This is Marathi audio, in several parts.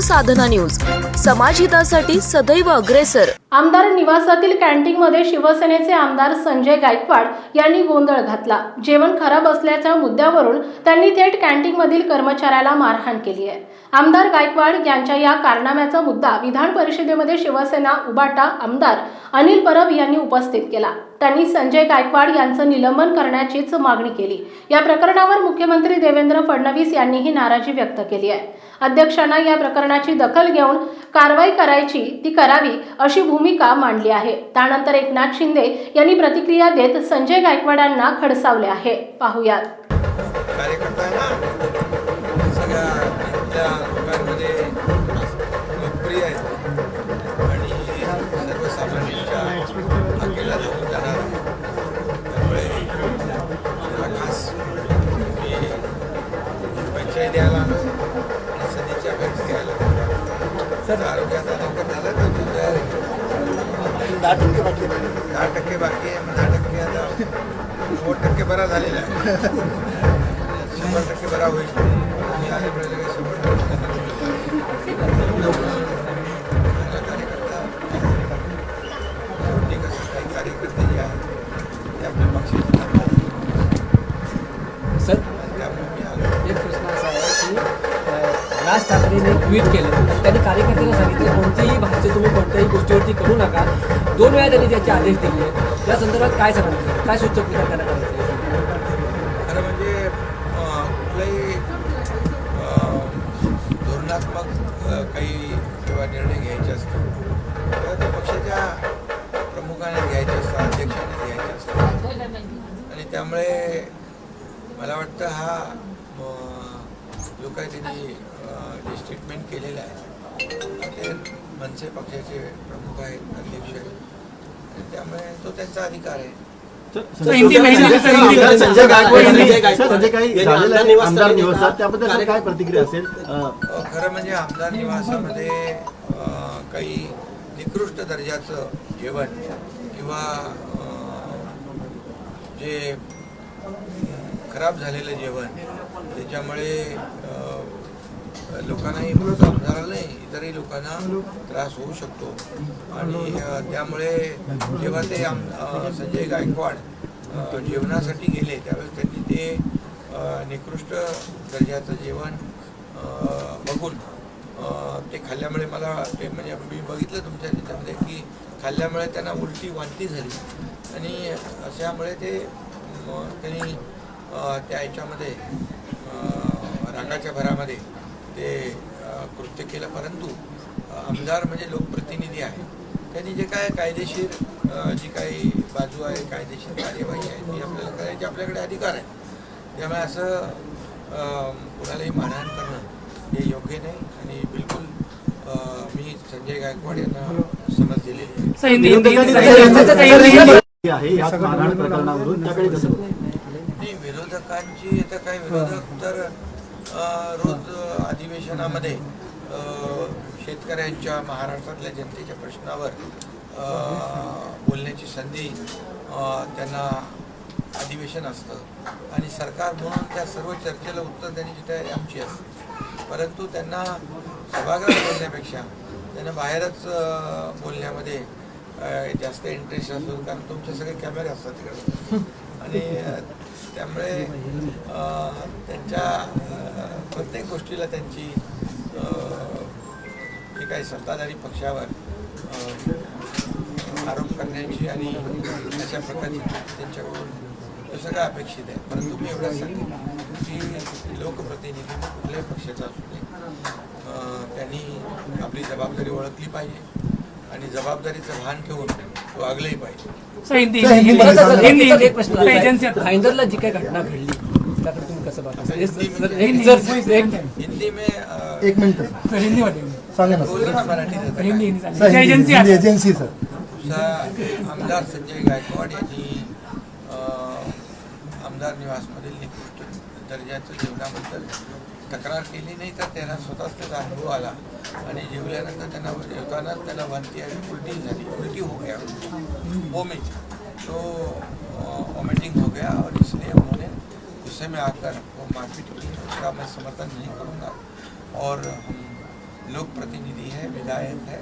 साधना न्यूज. समाजहितासाठी सदैव अग्रेसर. आमदार निवासातील कॅन्टीन मध्ये शिवसेनेचे आमदार संजय गायकवाड यांनी गोंधळ घातला. जेवण खराब असल्याच्या मुद्द्यावरून त्यांनी थेट कॅन्टीन मधील कर्मचाऱ्याला मारहाण केली आहे. आमदार गायकवाड यांच्या या कारनाम्याचा मुद्दा विधान परिषदेमध्ये शिवसेना उबाटा आमदार अनिल परब यांनी उपस्थित केला. त्यांनी संजय गायकवाड यांचं निलंबन करण्याचीच मागणी केली. या प्रकरणावर मुख्यमंत्री देवेंद्र फडणवीस यांनीही नाराजी व्यक्त केली आहे. अध्यक्षांना या प्रकरणाची दखल घेऊन कारवाई करायची ती करावी अशी भूमिका मांडली आहे. त्यानंतर एकनाथ शिंदे यांनी प्रतिक्रिया देत संजय गायकवाडांना खडसावले आहे. पाहुयात. परिचय द्यायला आणि सध्याच्या भेट घ्यायला सर आरोग्याचा लवकर झाला तर मी तयार. दहा टक्के बाकी आहे. दहा टक्के बाकी आहे मग दहा टक्के आता नव्वद टक्के बरा झालेला आहे. शंभर टक्के बरा होईल. मी आले शंभर टक्के. राज ठाकरेंनी ट्विट केलं. त्यांनी कार्यकर्त्यांना सांगितलं कोणतीही भाष्य तुम्ही कोणत्याही गोष्टीवरती करू नका. दोन वेळा त्यांनी त्याचे आदेश दिले. त्या संदर्भात काय सांगितलं काय सूचक त्यांना करायचं? खरं म्हणजे अं, कुठलाही धोरणात्मक काही किंवा निर्णय घ्यायचे असतात तेव्हा ते पक्षाच्या प्रमुखाने घ्यायचे असतात अध्यक्षाने घ्यायचे असतात. आणि त्यामुळे मला वाटतं हा अं, जो काही त्यांनी अं, जे स्टेटमेंट केलेलं आहे. ते मनसे पक्षाचे प्रमुख आहेत अध्यक्ष आहेत. त्यामुळे तो त्यांचा अधिकार आहे. संजय गायकवाड त्याबद्दल काय प्रतिक्रिया असेल? खरं म्हणजे आमदार निवासामध्ये काही निकृष्ट दर्जाचं जेवण किंवा जे खराब झालेलं जेवण त्याच्यामुळे लोकांना लोकांनाही फक्त आमदाराला नाही इतरही लोकांना त्रास होऊ शकतो. आणि त्यामुळे जेव्हा ते आम संजय गायकवाड जेवणासाठी गेले त्यावेळेस त्यांनी ते निकृष्ट दर्जाचं जेवण बघून ते खाल्ल्यामुळे मला ते म्हणजे मी बघितलं तुमच्या त्याच्यामध्ये की खाल्ल्यामुळे त्यांना उलटी वांती झाली. आणि अशामुळे ते त्यांनी त्या याच्यामध्ये रागाच्या भरामध्ये ते कृत्य केलं. परंतु आमदार म्हणजे लोकप्रतिनिधी आहे. त्यांनी जे काय कायदेशीर जी काही बाजू आहे कायदेशीर कार्यवाही आहे ती आपल्याला करायची आपल्याकडे अधिकार आहे. त्यामुळे असं कुणालाही मारहाण करणं हे योग्य नाही. आणि बिलकुल मी संजय गायकवाड यांना समज दिलेली आहे. विरोधकांची आता काय विरोधक तर रोज अधिवेशनामध्ये शेतकऱ्यांच्या महाराष्ट्रातल्या जनतेच्या प्रश्नावर बोलण्याची संधी त्यांना अधिवेशन असतं. आणि सरकार म्हणून त्या सर्व चर्चेला उत्तर देण्याची तयारी आमची असते. परंतु त्यांना सभागृहात बोलण्यापेक्षा त्यांना बाहेरच बोलण्यामध्ये जास्त इंटरेस्ट असतो कारण तुमचे सगळे कॅमेरे असतात तिकडे. आणि त्यामुळे त्यांच्या प्रत्येक गोष्टीला त्यांची अ, जे काही सत्ताधारी पक्षावर आरोप करण्याची आणि अशा प्रकारची त्यांच्याकडून हे सगळं अपेक्षित आहे. परंतु मी एवढंच सांगेन की लोकप्रतिनिधी कुठल्याही पक्षाचा असू दे त्यांनी आपली जबाबदारी ओळखली पाहिजे आणि जबाबदारीचं भान ठेवून वागलंही पाहिजे. प्रश्न असा एजन्सी जी काही घटना घडली त्याकडे तुम्ही कसं बघता? हिंदी एक- हिंदी में अ, एक मिनिट सर. हिंदी मध्ये. सांगा ना बोलू सर ना मराठीत आता Hindi sir, agency Hindi agency sir. सा- आमदार संजय गायकवाड यांनी अ, आमदार निवासमधील निकृष्ट दर्जाच्या जेवणाबद्दल तक्रार केली नाही तर त्यांना स्वतःच त्याचा अनुभव आला. आणि जेवल्यानंतर त्यांना जेवताना त्याला वांती आणि उलटी झाली. उलटी हो गया. वोमिट तो वॉमिटिंग हो गया और इसलिए गुस्से में आकर वो मारपीट की उसका मैं समर्थन नहीं करूँगा। और हम लोक प्रतिनिधि है विधायक है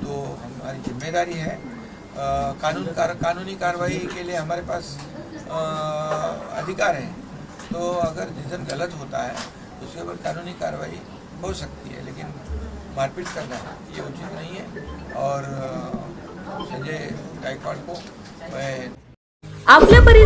तो हमारी ज़िम्मेदारी है। अ, कानून कार, कानूनी कार्रवाई के लिए हमारे पास अ, अधिकार है। तो अगर निधन गलत होता है तो उसके ऊपर कानूनी कार्रवाई हो सकती है लेकिन मारपीट करना ये उचित नहीं है। और संजय गायकवाड़ को मैं परिसरातील